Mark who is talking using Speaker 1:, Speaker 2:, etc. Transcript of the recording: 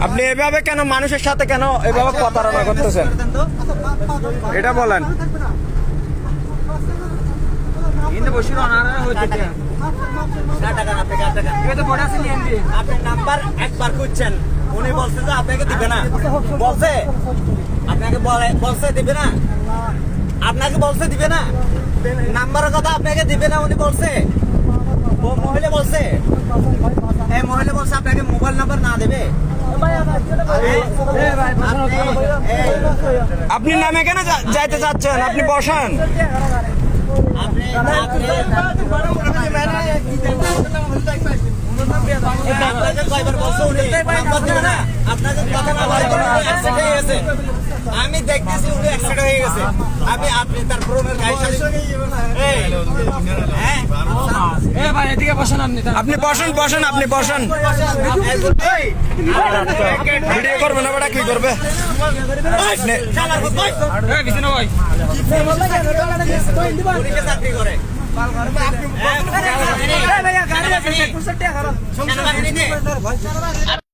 Speaker 1: আপনি এভাবে কেন মানুষের সাথে কেন এভাবে প্রতারণা করতেছেন? এটা বলেন।
Speaker 2: নাম্বার একবার খুঁজছেন উনি বলছে যে আপনাকে দিবে না। বলছে? আপনাকে বলে- বলছে দিবে না? আপনাকে বলছে দিবে না? নাম্বারের কথা আপনাকে দিবে না উনি বলছে? মহিলা মোবাইল নাম্বার না দেবে
Speaker 1: আপনি নামে কেন যাইতে চাচ্ছেন আপনি বসান
Speaker 2: হয়ে আমি দেখতেছি উনি অ্যাক্সিডেন্ট হয়ে গেছে আমি আপনি তার প্রমের গাড়ি সাথে এই হ্যাঁ
Speaker 3: এ ভাই এদিকে বসেন আপনি
Speaker 1: আপনি বসেন বসেন আপনি বসেন ভিডিও করবে না বেটা কি করবে আপনি